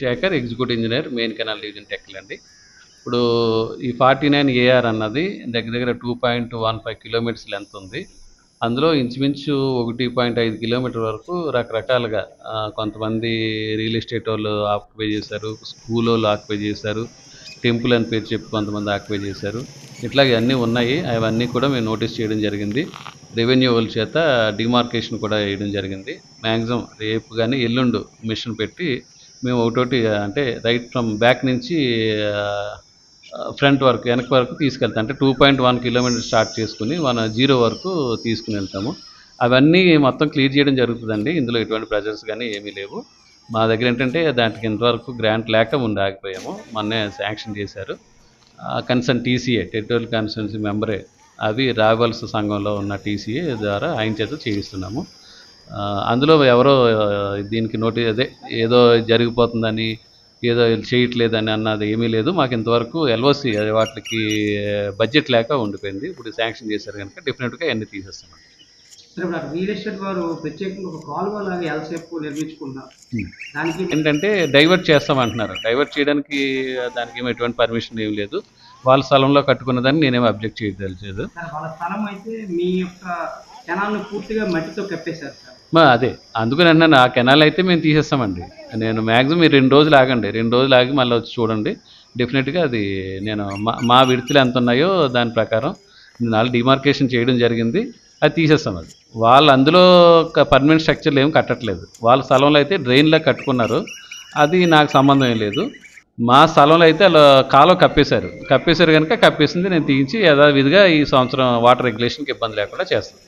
Shekhar executive engineer main canal division టెక్ల్ అండి. ఇప్పుడు ఈ ఫార్టీ నైన్ ఏఆర్ అన్నది దగ్గర దగ్గర two point one five kilometers length ఉంది. అందులో ఇంచుమించు ఒకటి పాయింట్ ఐదు కిలోమీటర్ వరకు రకరకాలుగా కొంతమంది రియల్ ఎస్టేట్ వాళ్ళు ఆక్యుపై చేశారు స్కూల్ వాళ్ళు ఆక్యుపై చేశారు టెంపుల్ అని పేరు చెప్పి కొంతమంది ఆక్యుపై చేశారు. ఇట్లాగే అన్నీ ఉన్నాయి. అవన్నీ కూడా మేము నోటీస్ చేయడం జరిగింది. రెవెన్యూ వాళ్ళ చేత డిమార్కేషన్ కూడా వేయడం జరిగింది. మ్యాక్సిమం రేపు కానీ ఎల్లుండు మిషన్ పెట్టి మేము ఒకటోటి అంటే రైట్ ఫ్రమ్ బ్యాక్ నుంచి ఫ్రంట్ వరకు వెనక వరకు తీసుకెళ్తాం. అంటే two point one kilometer start చేసుకుని మన జీరో వరకు తీసుకుని వెళ్తాము. అవన్నీ మొత్తం క్లియర్ చేయడం జరుగుతుందండి. ఇందులో ఎటువంటి ప్రెజర్స్ కానీ ఏమీ లేవు. మా దగ్గర ఏంటంటే దానికి ఇంతవరకు గ్రాంట్ లేక ముందు ఆగిపోయాము. మొన్నే శాంక్షన్ చేశారు. కన్సర్న్ టీసీఏ టెరిటోరియల్ కన్సర్న్సీ మెంబరే అవి రాయవలస సంఘంలో ఉన్న టీసీఏ ద్వారా ఆయన చేత చేయిస్తున్నాము. అందులో ఎవరో దీనికి నోటి అదే ఏదో జరిగిపోతుందని ఏదో చేయట్లేదని అన్నది ఏమీ లేదు. మాకు ఇంతవరకు ఎల్ఓసి వాటికి బడ్జెట్ లేక ఉండిపోయింది. ఇప్పుడు శాంక్షన్ చేశారు కనుక డెఫినెట్గా అన్ని తీసేస్తున్నాం. ఏంటంటే డైవర్ట్ చేస్తామంటున్నారు. డైవర్ట్ చేయడానికి దానికి ఏమి ఎటువంటి పర్మిషన్ ఏమి లేదు. వాళ్ళ స్థలంలో కట్టుకున్నదాన్ని నేనేమి అబ్జెక్ట్ చేయదలిచలేదు సార్ వాళ్ళ స్థలం అయితే మీ యొక్క కెనాల్ని పూర్తిగా మట్టితో కప్పేశారు సార్. అదే. అందుకని అన్నాను ఆ కెనాల్ అయితే మేము తీసేస్తామండి. నేను మ్యాక్సిమం మీరు రెండు రోజులు ఆగండి. రెండు రోజులు ఆగి మళ్ళీ వచ్చి చూడండి. డెఫినెట్గా అది నేను మా మా విడతలు ఎంత ఉన్నాయో దాని ప్రకారం నేను ఆల్రెడీ డిమార్కేషన్ చేయడం జరిగింది. అది తీసేస్తాం అది. వాళ్ళు అందులో పర్మనెంట్ స్ట్రక్చర్లు ఏం కట్టట్లేదు. వాళ్ళ స్థలంలో అయితే డ్రైన్లో కట్టుకున్నారు. అది నాకు సంబంధం ఏం లేదు. మా స్థలంలో అయితే అలా కాలువ కప్పేశారు. కప్పేశారు కనుక కప్పేసింది నేను తీయించి యథావిధిగా ఈ సంవత్సరం వాటర్ రెగ్యులేషన్కి ఇబ్బంది లేకుండా చేస్తాను